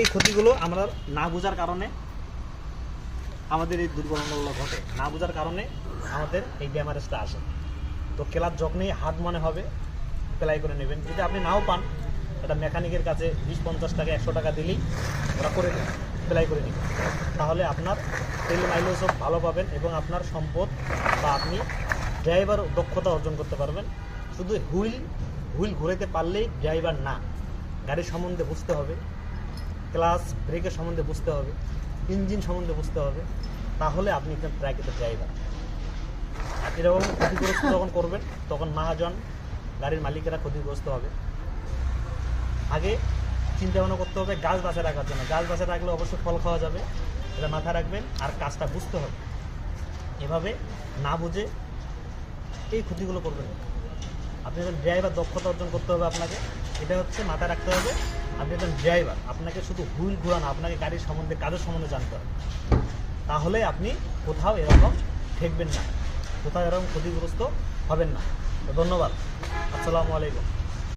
এই ক্ষতিগুলো আমরা না বোঝার কারণে আমাদের এই দুর্ঘটনাগুলো ঘটে। না বোঝার কারণে আমাদের এই ড্যামারেজটা আসে। তো কেলার যখনই হাত মনে হবে প্লাই করে নেবেন। যদি আপনি নাও পান এটা মেকানিকের কাছে বিশ, পঞ্চাশ টাকা, একশো টাকা দিলেই ওরা করে প্লাই করে নেবেন তাহলে আপনার তেল মাইলেজও ভালো পাবেন এবং আপনার সম্পদ বা আপনি ড্রাইভার দক্ষতা অর্জন করতে পারবেন। শুধু হুইল হুইল ঘুরাতে পারলেই ড্রাইভার না, গাড়ির সম্বন্ধে বুঝতে হবে। ক্লাস ব্রেকের সম্বন্ধে বুঝতে হবে ইঞ্জিন সম্বন্ধে বুঝতে হবে, তাহলে আপনি একজন ট্র্যাকেতে ড্রাইভার আর এরকম ক্ষতিগ্রস্ত যখন করবেন, তখন মহাজন, গাড়ির মালিকেরা ক্ষতিগ্রস্ত হবে। আগে চিন্তা ভাবনা করতে হবে, গাছ বাঁচায় রাখার জন্য। গাছ বাঁচায় রাখলে অবশ্যই ফল খাওয়া যাবে, এটা মাথায় রাখবেন, আর কাজটা বুঝতে হবে। এভাবে না বুঝে এই ক্ষতিগুলো করবেন আপনি ড্রাইভার দক্ষতা অর্জন করতে হবে আপনাকে, এটা হচ্ছে মাথায় রাখতে হবে আপনি একজন ড্রাইভার, আপনাকে শুধু হুইল ঘুরানো, আপনাকে গাড়ির সম্বন্ধে, কাজের সম্বন্ধে জানতে হবে। তাহলে আপনি কোথাও এরকম ঠেকবেন না, কোথাও এরকম ক্ষতিগ্রস্ত হবেন না। ধন্যবাদ। আসসালামু আলাইকুম।